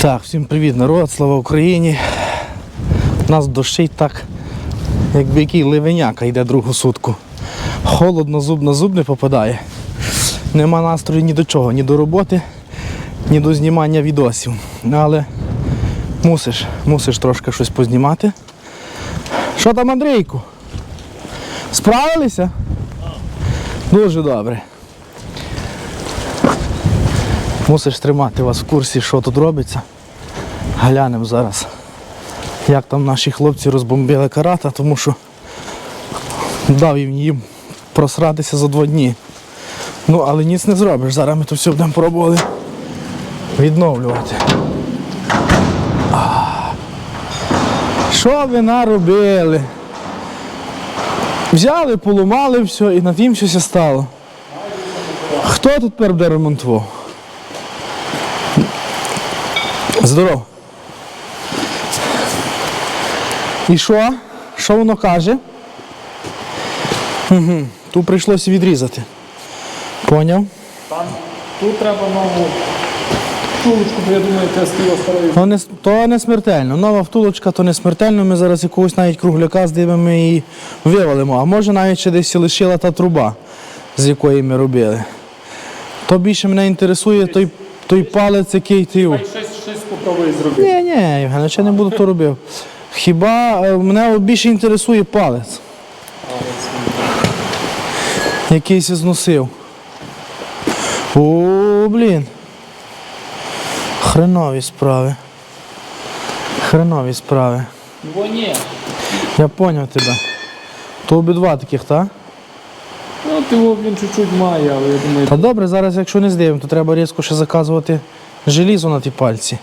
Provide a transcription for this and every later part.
Так, всім привіт, народ, слава Україні. У нас дощить так, якби який ливеняка йде другу сутку. Холодно, зуб на зуб не попадає. Нема настрою ні до чого, ні до роботи, ні до знімання відосів. Але мусиш, мусиш трошки щось познімати. Що там, Андрійку? Справилися? Дуже добре. Мусиш тримати вас в курсі, що тут робиться. Глянемо зараз, як там наші хлопці розбомбили карата, тому що дав їм їм просратися за два дні. Ну, але ніц не зробиш. Зараз ми то все будемо пробували відновлювати. Що ви наробили? Взяли, поламали все і на тім щось стало. Хто тут тепер буде ремонтував? Здоров. І що? Що воно каже? Угу. Тут прийшлося відрізати. Поняв? Там тут треба нову тулочку, бо я думаю, це з тієї старої. То не, то не смертельно. Нова втулочка, то не смертельно. Ми зараз якогось навіть кругляка здивимо і вивалимо. А може навіть ще десь лишила та труба, з якої ми робили. То більше мене інтересує той, той палець, який ти. Щось, щось попробує зробити. Ні, ні, Євген, я ще не буду то робив. Хіба е, мене більше інтересує палець. Якийсь зносив. О, блін. Хренові справи. Хренові справи. Бо ні. Я поняв тебе. То обидва таких, так? Ну, ти його, він чуть-чуть має, але я думаю, Та добре, зараз якщо не здивимо, то треба різко ще заказувати желізо на ті пальці.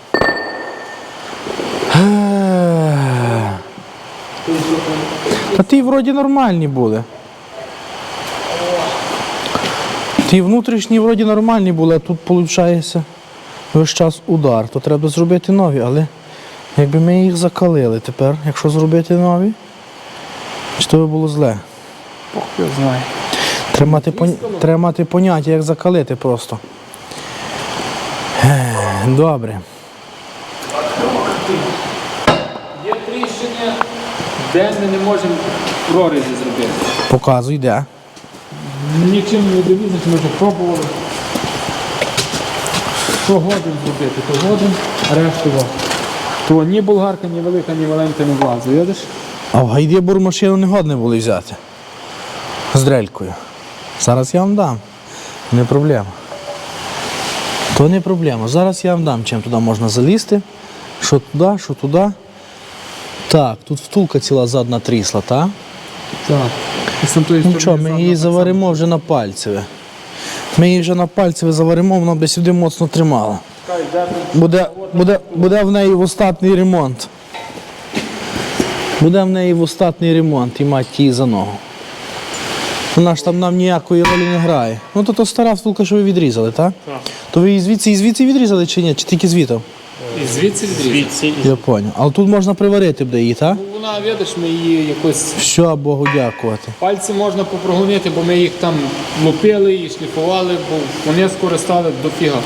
Та ті вроді нормальні були. Ті внутрішні вроді нормальні були, а тут виходить весь час удар. То треба зробити нові, але якби ми їх закалили тепер, якщо зробити нові, чи то би було зле. Бог знає. Треба мати, пон... Треба мати поняття, як закалити просто. Добре. Де ми не можемо прорізі зробити. Показуй, де. Нічим не довізати, ми вже пробували. То годин зробити, то годин, решту во. То ні болгарка, ні велика, ні маленька не влазить, видиш? А в гайді бурмашину не годне було взяти. З дрелькою. Зараз я вам дам. Не проблема. То не проблема. Зараз я вам дам, чим туди можна залізти. Що туди, що туди. Так, тут втулка ціла задна трісла, так? Так. З тамтої Ну що, ми її заваримо вже на пальцеве. Ми її вже на пальцеве заваримо, вона би сюди моцно тримала. Буде, буде, буде в неї в остатний ремонт. Буде в неї в остатний ремонт і мать її за ногу. Вона ж там нам ніякої ролі не грає. Ну то, то стара втулка, що ви відрізали, так? Так. То ви її звідси і звідси відрізали чи ні? Чи тільки звітом? І звідси відрізати. Я зрозумів. Але тут можна приварити буде її, так? Ну, Вона, видиш, ми її якось Все, Богу дякувати. пальці можна попрогонити, бо ми їх там лупили і шліфували, бо вони скоро стали до фіга.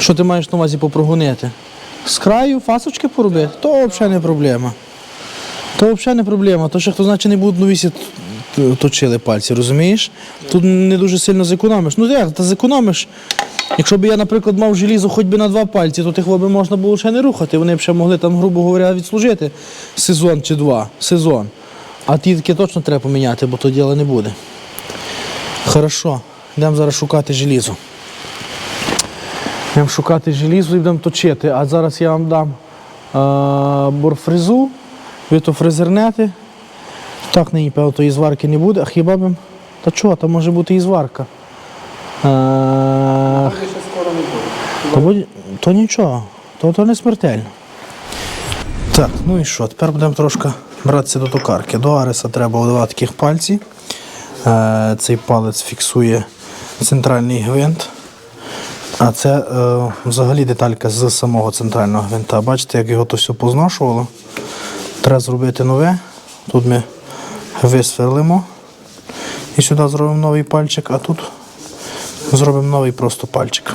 Що ти маєш на увазі попрогонити? З краю фасочки поробити? То взагалі не проблема. То взагалі не проблема. То ще хто значить не будуть новісі т- точили пальці, розумієш? Тут не дуже сильно зекономиш. Ну як, та зекономиш. Якщо б я, наприклад, мав желізо хоч би на два пальці, то тих би можна було ще не рухати. Вони б ще могли там, грубо говоря, відслужити сезон чи два. Сезон. А ті точно треба поміняти, бо то діла не буде. Хорошо, йдемо зараз шукати желізо. Йдемо шукати желізо і будемо точити. А зараз я вам дам е, борфрезу, ви то фрезернете. Так нині, певно, то і зварки не буде, а хіба б. Та чого, там може бути і зварка. Може скоро буде. то, то нічого, то, то не смертельно. Так, ну і що? Тепер будемо трошки братися до токарки. До ареса треба два таких пальці. Е, цей палець фіксує центральний гвинт. А це е, взагалі деталька з самого центрального гвинта. Бачите, як його то все позношувало. Треба зробити нове. Тут ми висверлимо і сюди зробимо новий пальчик, а тут зробимо новий просто пальчик.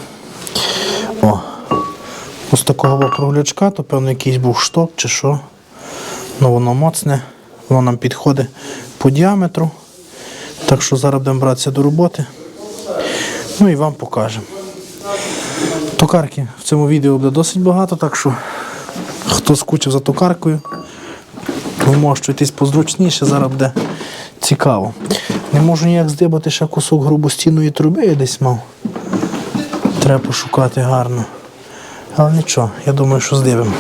О. ось такого круглячка, то певно якийсь був шток чи що. Ну воно моцне, воно нам підходить по діаметру. Так що зараз будемо братися до роботи. Ну і вам покажемо. Токарки в цьому відео буде досить багато, так що хто скучив за токаркою, вмощуйтесь позручніше, зараз буде цікаво. Не можу ніяк здибати ще кусок грубостінної труби я десь мав. Треба пошукати гарно. Але нічого, я думаю, що здивимо.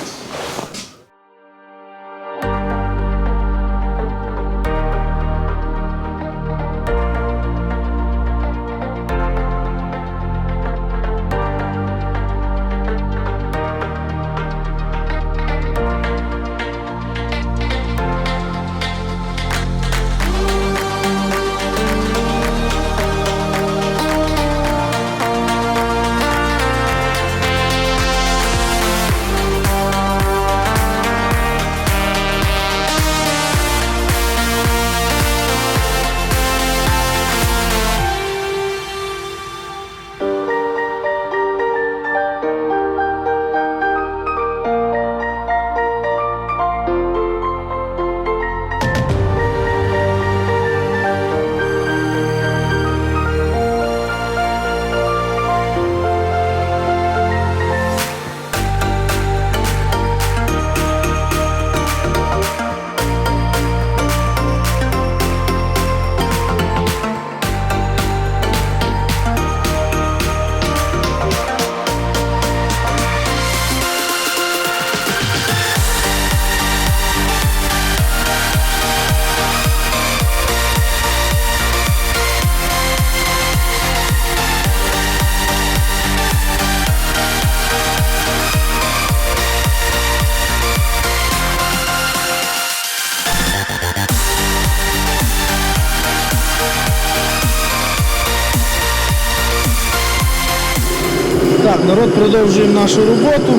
Продовжуємо нашу роботу.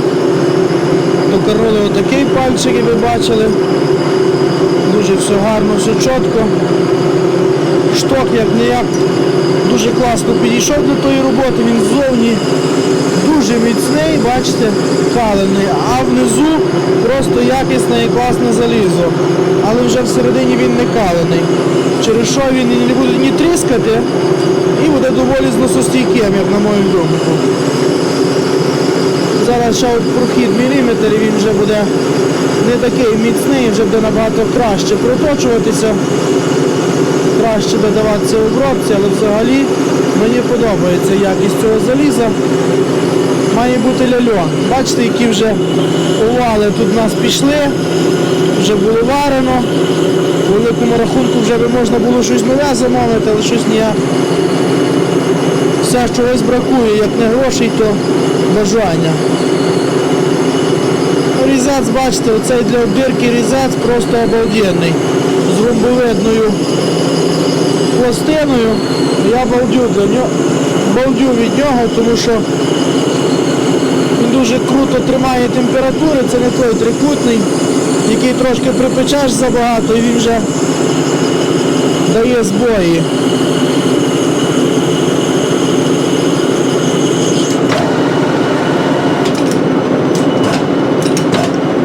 Докороли отакий пальчик, і ви бачили. Дуже все гарно, все чітко. Шток як не як дуже класно підійшов до тої роботи, він ззовні дуже міцний, бачите, калений, а внизу просто якісне і класне залізо. Але вже всередині він не калений. Через що він не буде ні тріскати і буде доволі зносостійким, як на мою думку. Зараз ще от прохід міліметр він вже буде не такий міцний, вже буде набагато краще проточуватися, краще буде даватися в обробці, але взагалі мені подобається якість цього заліза. Має бути ляльон. Бачите, які вже овали тут в нас пішли, вже було варено. У великому рахунку вже би можна було щось нове замовити, але щось ніяк. Все чогось бракує, як не грошей, то бажання. Різець, бачите, оцей для обірки різець просто обалденний. З ромбовидною пластиною. Я балдю, для нього, балдю від нього, тому що він дуже круто тримає температури, це не той трикутний, який трошки припечеш забагато і він вже дає збої.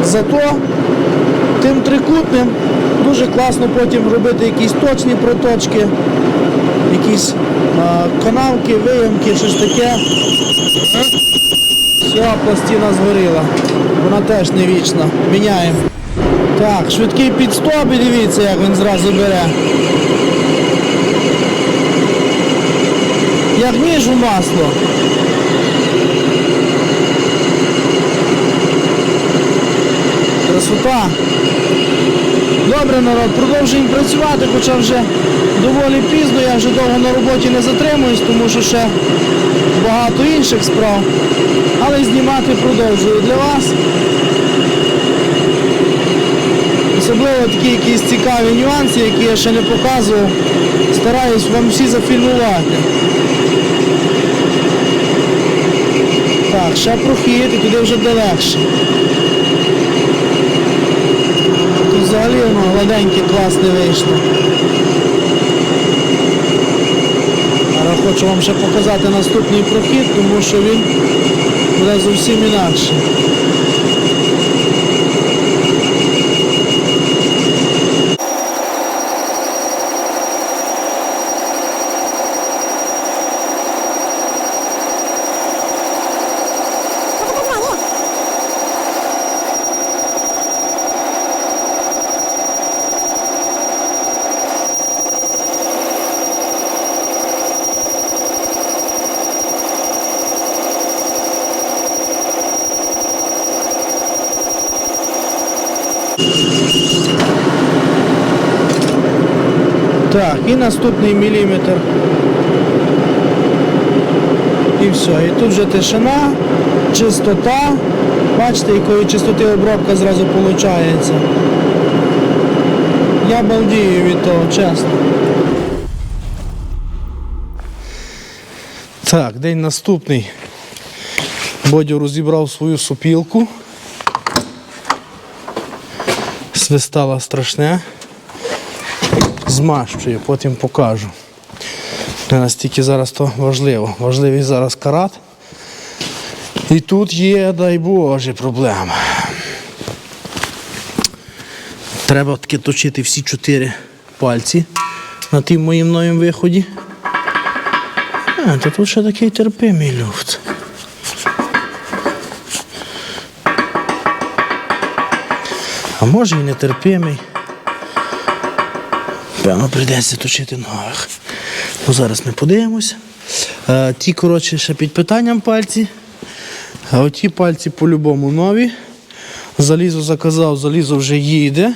Зато тим трикутним дуже класно потім робити якісь точні проточки, якісь а, канавки, виямки, щось таке. Все, пластина згоріла. Вона теж не вічна. Міняємо. Так, швидкий підстоп і дивіться, як він зразу бере. Як ніж у масло. Красота. Добре, народ, продовжуємо працювати, хоча вже доволі пізно, я вже довго на роботі не затримуюсь, тому що ще багато інших справ. Але знімати продовжую для вас. Особливо такі якісь цікаві нюанси, які я ще не показував. Стараюсь вам всі зафільмувати. Так, ще прохід і туди вже де легше. Взагалі воно гладеньке, класне вийшло. Зараз хочу вам ще показати наступний прохід, тому що він буде зовсім інакше. Так, і наступний міліметр. І все. І тут вже тишина, чистота. Бачите, якої чистоти обробка зразу виходить. Я балдію від того, чесно. Так, день наступний. Бодю розібрав свою сопілку. Свистала страшне змащую, потім покажу. Не настільки зараз то важливо. Важливий зараз карат. І тут є, дай Боже, проблема. Треба таки точити всі чотири пальці на тим моїм новим виході. А, то тут ще такий терпимий люфт. А може і нетерпимий. Певно, прийдеться точити нових. Ну, зараз ми подивимося. Е, ті, коротше, ще під питанням пальці. А оті пальці по-любому нові. Залізо заказав, залізо вже їде.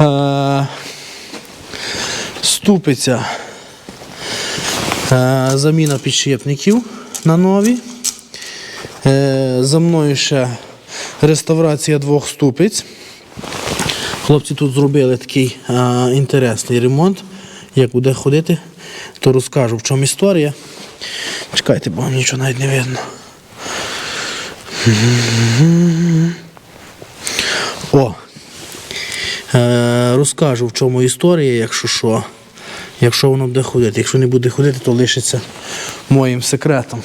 Е, ступиця. Е, заміна підшипників на нові. За мною ще реставрація двох ступиць. Хлопці тут зробили такий а, інтересний ремонт. Як буде ходити, то розкажу, в чому історія. Чекайте, бо нічого навіть не видно. О! Е, розкажу, в чому історія, якщо що. Якщо воно буде ходити. Якщо не буде ходити, то лишиться моїм секретом.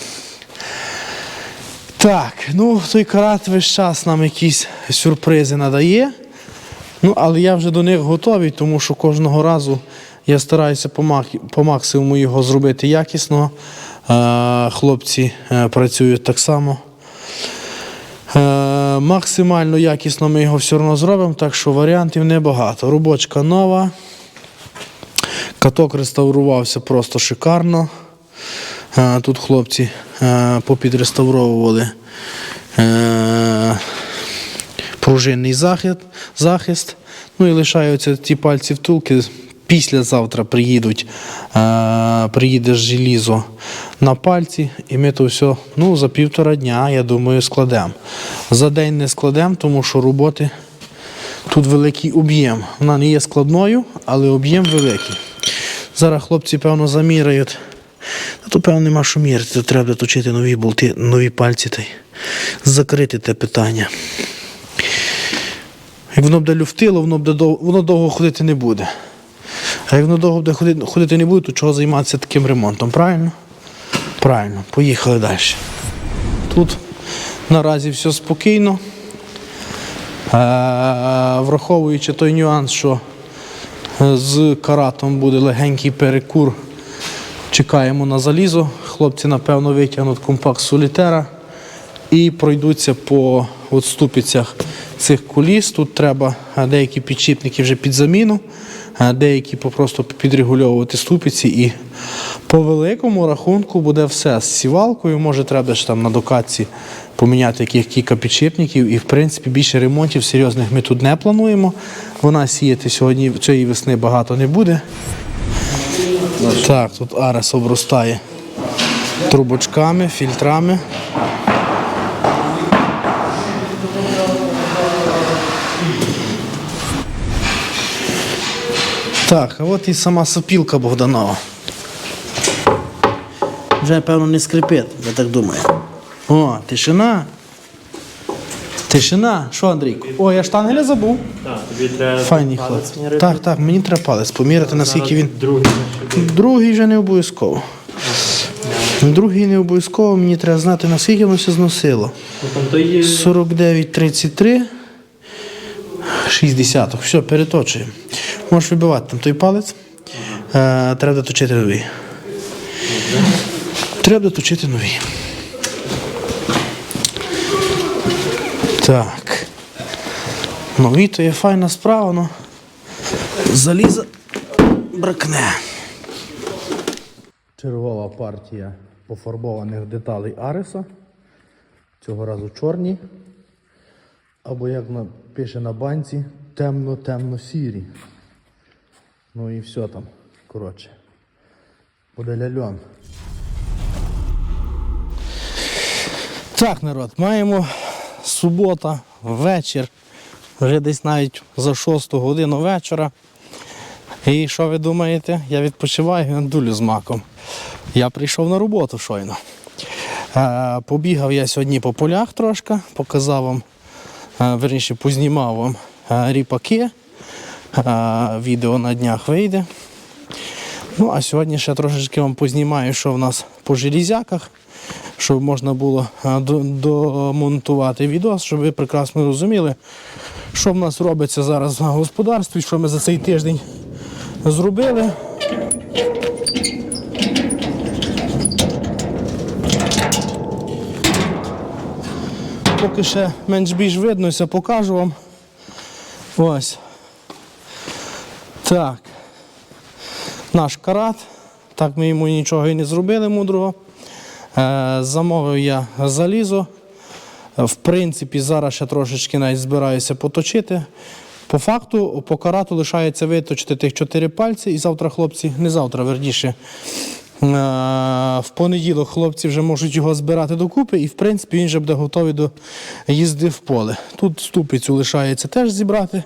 Так, ну той карат весь час нам якісь сюрпризи надає. Ну, але я вже до них готовий, тому що кожного разу я стараюся по, мак- по максимуму його зробити якісно. Е, хлопці е, працюють так само. Е, максимально якісно ми його все одно зробимо, так що варіантів небагато. Робочка нова. Каток реставрувався просто шикарно. Тут хлопці попідреставровували пружинний захист, захист. Ну і лишаються ті пальці втулки. Післязавтра приїдуть, е, приїде желізо на пальці, і ми то все ну, за півтора дня, я думаю, складемо. За день не складемо, тому що роботи тут великий об'єм. Вона не є складною, але об'єм великий. Зараз хлопці, певно, заміряють. То, певно, нема що міряти, то треба точити нові болти, нові пальці та й закрити те питання. Як воно буде люфтило, воно, буде дов... воно довго ходити не буде. А як воно довго буде ходити, ходити не буде, то чого займатися таким ремонтом, правильно? Правильно, поїхали далі. Тут наразі все спокійно. Е, враховуючи той нюанс, що е, з каратом буде легенький перекур, чекаємо на залізо. Хлопці, напевно, витягнуть компакт солітера і пройдуться по от ступицях цих куліс. Тут треба е, деякі підшипники вже під заміну, е, деякі попросту підрегульовувати ступиці. І по великому рахунку буде все з сівалкою. Може, треба ж там на докатці поміняти яких кілька підшипників. І, в принципі, більше ремонтів серйозних ми тут не плануємо. Вона сіяти сьогодні цієї весни багато не буде. Так, тут арес обростає трубочками, фільтрами. Так, а от і сама сопілка Богданова. Вже, певно, не скрипить, я так думаю. О, тишина. Тишина. Що, Андрійко? О, я штангеля забув. Так, тобі треба Файні палець хлопці. міряти. Так, так, мені треба палець поміряти, наскільки він. Другий. Другий вже не обов'язково. Другий не обов'язково, мені треба знати, наскільки воно все зносило. Там то є 49,33. 60. Все, переточуємо. Можеш вибивати там той палець. Е, треба доточити новий. Треба доточити новий. Так. Нові то є файна справа, но заліза бракне. Чергова партія пофарбованих деталей Ареса. Цього разу чорні. Або як пише на банці, темно-темно-сірі. Ну і все там. Коротше. Буде ляльон. Так, народ, маємо субота, вечір. Вже десь навіть за 6 годину вечора. І що ви думаєте? Я відпочиваю на дулю з маком. Я прийшов на роботу щойно. Е, Побігав я сьогодні по полях трошки, показав вам, верніше, познімав вам ріпаки. Відео на днях вийде. Ну, а сьогодні ще трошечки вам познімаю, що в нас по железяках, щоб можна було домонтувати відео, щоб ви прекрасно розуміли, що в нас робиться зараз на господарстві, що ми за цей тиждень зробили. Поки ще менш-більш видно, все покажу вам. Ось. Так. Наш карат. Так ми йому нічого і не зробили мудрого. Е, замовив я залізо. В принципі, зараз ще трошечки навіть збираюся поточити. По факту, по карату лишається виточити тих чотири пальці, і завтра хлопці, не завтра, верніше, в понеділок хлопці вже можуть його збирати докупи, і в принципі він вже буде готовий до їзди в поле. Тут ступицю лишається теж зібрати.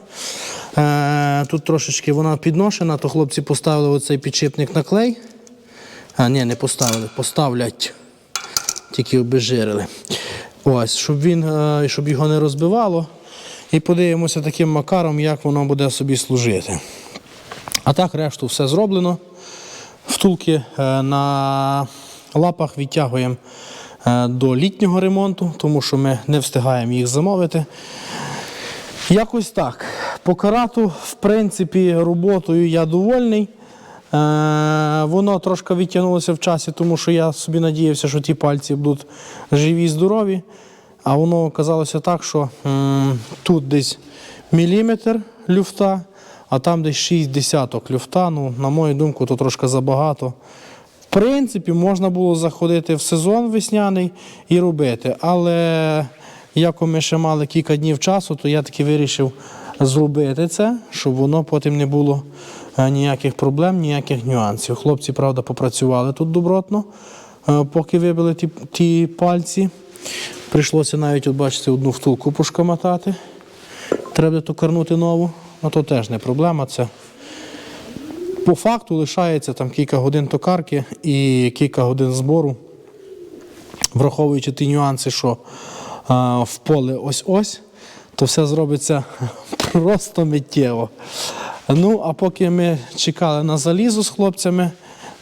Е, Тут трошечки вона підношена, то хлопці поставили оцей підшипник на клей. А, ні, не поставили, поставлять. Тільки обезжирили. Ось, щоб він, е, щоб його не розбивало. І подивимося таким макаром, як воно буде собі служити. А так, решту все зроблено. Втулки е, на лапах відтягуємо е, до літнього ремонту, тому що ми не встигаємо їх замовити. Якось так. По карату, в принципі, роботою я довольний. Е, воно трошки відтягнулося в часі, тому що я собі надіявся, що ті пальці будуть живі і здорові. А воно оказалося так, що тут десь міліметр люфта, а там десь 6 десяток люфта. Ну, на мою думку, то трошки забагато. В принципі, можна було заходити в сезон весняний і робити. Але як ми ще мали кілька днів часу, то я таки вирішив зробити це, щоб воно потім не було е, ніяких проблем, ніяких нюансів. Хлопці, правда, попрацювали тут добротно, е, поки вибили ті, ті пальці. Прийшлося навіть, от бачите, одну втулку пошкамотати. Треба токарнути нову. Ну то теж не проблема. Це по факту лишається там кілька годин токарки і кілька годин збору, враховуючи ті нюанси, що а, в поле ось-ось, то все зробиться просто миттєво. Ну, а поки ми чекали на залізо з хлопцями,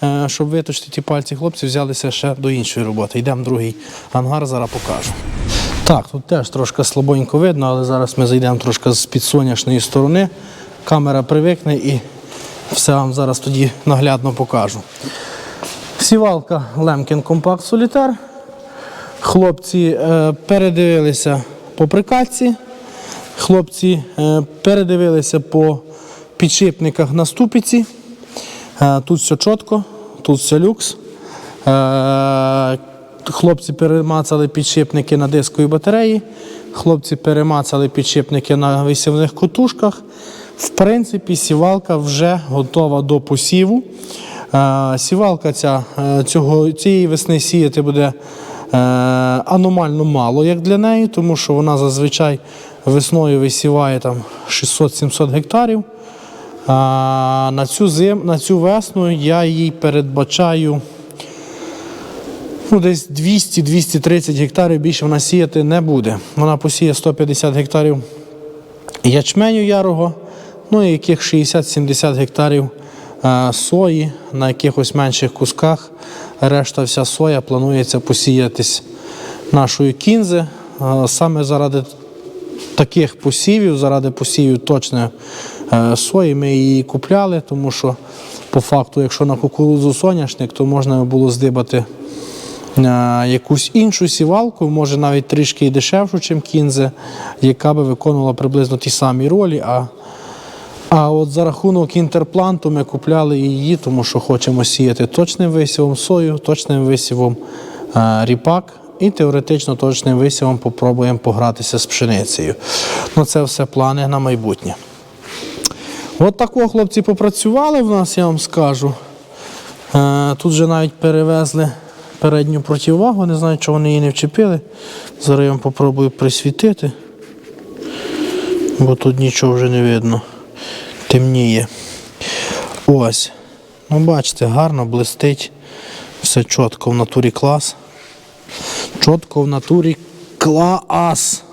е, щоб виточити ті пальці, хлопці взялися ще до іншої роботи. Йдемо другий ангар, зараз покажу. Так, тут теж трошки слабонько видно, але зараз ми зайдемо трошки з підсонячної сторони. Камера привикне і все вам зараз тоді наглядно покажу. Сівалка Лемкін Компакт Солітар. Хлопці е, передивилися по прикатці. Хлопці е, передивилися по підшипниках на ступиці. Е, тут все чітко, тут все люкс. Е, хлопці перемацали підшипники на дисковій батареї. Хлопці перемацали підшипники на висівних котушках. В принципі, сівалка вже готова до посіву. Е, Сівалка ця, е, цього, цієї весни сіяти буде е, аномально мало, як для неї, тому що вона зазвичай весною висіває там 600-700 гектарів. На цю зим, на цю весну я їй передбачаю ну, десь 200-230 гектарів більше вона сіяти не буде. Вона посіє 150 гектарів ячменю ярого, ну і яких 60-70 гектарів е, сої на якихось менших кусках решта вся соя планується посіятись нашою кінзи. Е, Саме заради таких посівів, заради посівів точно е, сої, ми її купляли, тому що по факту, якщо на кукурудзу соняшник, то можна було здибати якусь іншу сівалку, може навіть трішки і дешевшу, ніж кінзе, яка би виконувала приблизно ті самі ролі. А, а от за рахунок інтерпланту ми купляли її, тому що хочемо сіяти точним висівом сою, точним висівом е, ріпак. І теоретично точним висівом попробуємо погратися з пшеницею. Ну, це все плани на майбутнє. От такого хлопці попрацювали в нас, я вам скажу. Е, Тут вже навіть перевезли передню противагу, не знаю, чого вони її не вчепили. Зараз я вам попробую присвітити, бо тут нічого вже не видно. Темніє. Ось. Ну, бачите, гарно блистить. Все чітко в натурі клас. Чітко в натурі клас.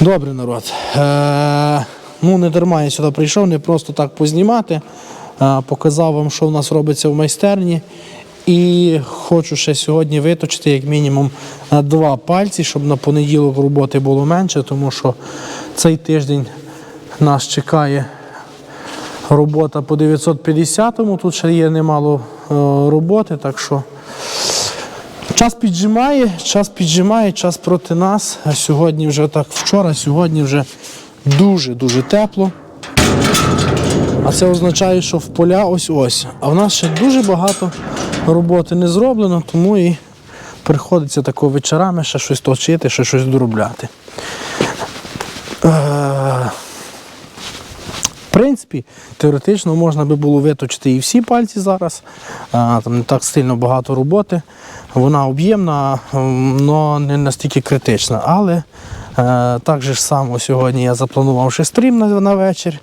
Добре, народ. Е, ну, не дарма я сюди прийшов, не просто так познімати. Показав вам, що в нас робиться в майстерні. І хочу ще сьогодні виточити як мінімум на два пальці, щоб на понеділок роботи було менше, тому що цей тиждень нас чекає робота по 950-му. Тут ще є немало е, роботи, так що Час піджимає, час піджимає, час проти нас. А сьогодні вже так вчора, сьогодні вже дуже-дуже тепло. А це означає, що в поля ось-ось. А в нас ще дуже багато роботи не зроблено, тому і приходиться тако вечорами ще щось точити, ще щось доробляти. Е, в принципі, теоретично можна би було виточити і всі пальці зараз. Там не так сильно багато роботи. Вона об'ємна, але не настільки критична. Але е, так же ж само сьогодні я запланував ще стрім на вечір.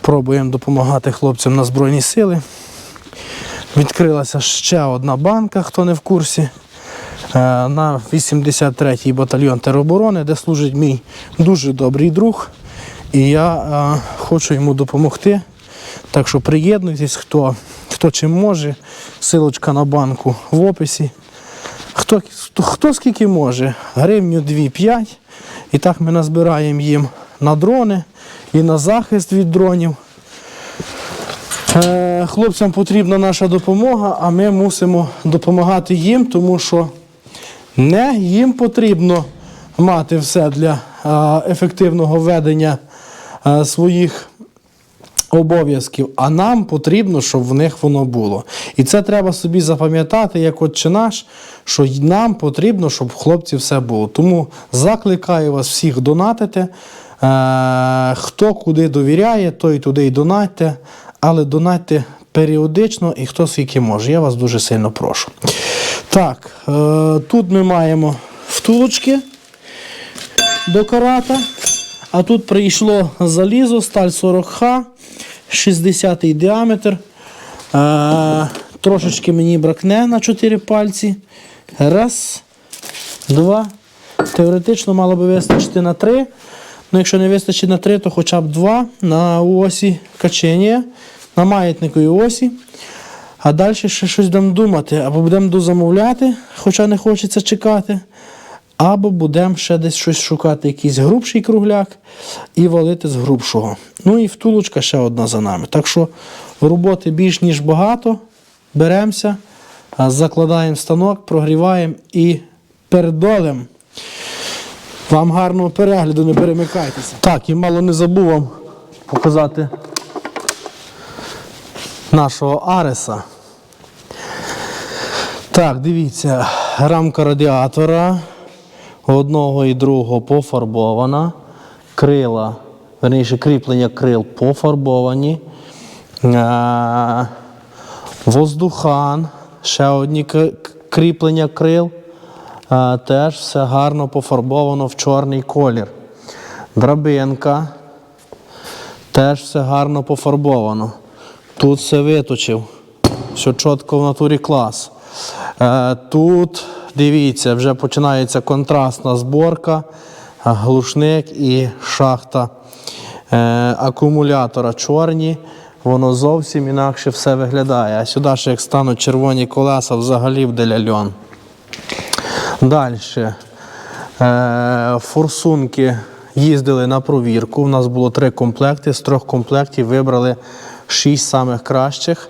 Пробуємо допомагати хлопцям на Збройні Сили. Відкрилася ще одна банка, хто не в курсі. е, На 83-й батальйон тероборони, де служить мій дуже добрий друг. І я е, хочу йому допомогти. Так що приєднуйтесь, хто, хто чим може. Силочка на банку в описі. Хто, хто, хто скільки може, гривню 2-5. І так ми назбираємо їм на дрони і на захист від дронів. Е, хлопцям потрібна наша допомога, а ми мусимо допомагати їм, тому що не їм потрібно мати все для е, ефективного ведення е, своїх обов'язків, а нам потрібно, щоб в них воно було. І це треба собі запам'ятати, як отче наш, що нам потрібно, щоб в хлопців все було. Тому закликаю вас всіх донатити. Хто куди довіряє, той туди й донатьте, але донатьте періодично і хто скільки може. Я вас дуже сильно прошу. Так, е, тут ми маємо втулочки до карата. А тут прийшло залізо, сталь 40Х, 60 діаметр. Е, трошечки мені бракне на 4 пальці. Раз, два. Теоретично мало би вистачити на 3. Ну, якщо не вистачить на 3, то хоча б 2 на осі качення, на маятниковій осі. А далі ще щось будемо думати. Або будемо дозамовляти, хоча не хочеться чекати. Або будемо ще десь щось шукати, якийсь грубший кругляк і валити з грубшого. Ну і втулочка ще одна за нами. Так що роботи більш ніж багато. Беремося, закладаємо станок, прогріваємо і передолем. Вам гарного перегляду, не перемикайтеся. Так, і мало не забув вам показати нашого Ареса. Так, дивіться, рамка радіатора одного і другого пофарбована. Крила, верніше кріплення крил пофарбовані. Е, Воздухан, ще одні кріплення крил. Теж все гарно пофарбовано в чорний колір. Драбинка. Теж все гарно пофарбовано. Тут все виточив. Все чітко в натурі клас. Е, тут, дивіться, вже починається контрастна зборка, глушник і шахта е, акумулятора чорні. воно зовсім інакше все виглядає. А сюди ще як стануть червоні колеса, взагалі буде ляльон. Далі. Е, форсунки їздили на провірку. У нас було три комплекти. З трьох комплектів вибрали шість самих кращих.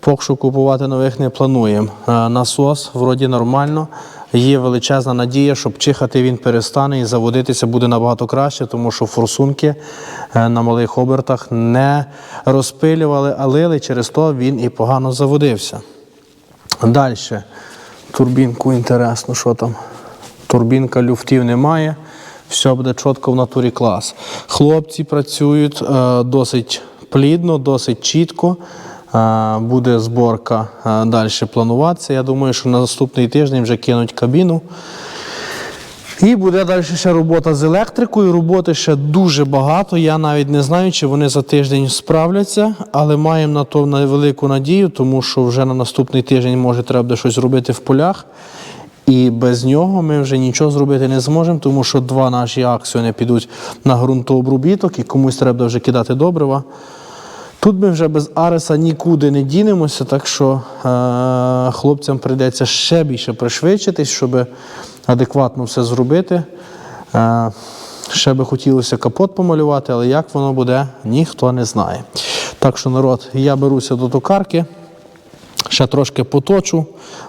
Поки що купувати нових не плануємо. Е, насос вроді нормально. Є величезна надія, щоб чихати він перестане і заводитися буде набагато краще, тому що форсунки е, на малих обертах не розпилювали, а лили, через то він і погано заводився. Далі. Турбінку інтересно, що там. Турбінка люфтів немає. Все буде чітко в натурі клас. Хлопці працюють е, досить плідно, досить чітко. Е, буде зборка е, далі плануватися. Я думаю, що на наступний тиждень вже кинуть кабіну. І буде далі ще робота з електрикою. Роботи ще дуже багато. Я навіть не знаю, чи вони за тиждень справляться, але маємо на то велику надію, тому що вже на наступний тиждень може треба буде щось робити в полях. І без нього ми вже нічого зробити не зможемо, тому що два наші аксіони підуть на ґрунтообробіток і комусь треба вже кидати добрива. Тут ми вже без Ареса нікуди не дінемося, так що е- хлопцям прийдеться ще більше пришвидшитись, щоб адекватно все зробити. Е- ще би хотілося капот помалювати, але як воно буде, ніхто не знає. Так що, народ, я беруся до токарки. Ще трошки поточу.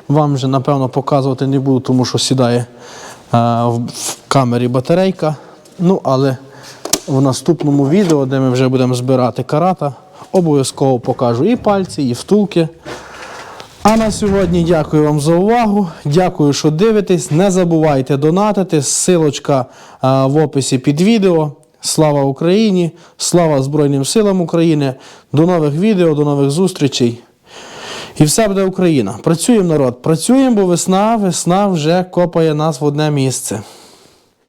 Вам вже, напевно, показувати не буду, тому що сідає е, в, в камері батарейка. Ну, але в наступному відео, де ми вже будемо збирати карата, обов'язково покажу і пальці, і втулки. А на сьогодні дякую вам за увагу. Дякую, що дивитесь. Не забувайте донатити. Силочка е, в описі під відео. Слава Україні! Слава Збройним силам України! До нових відео, до нових зустрічей. І все буде Україна. Працюємо, народ, працюємо, бо весна, весна вже копає нас в одне місце.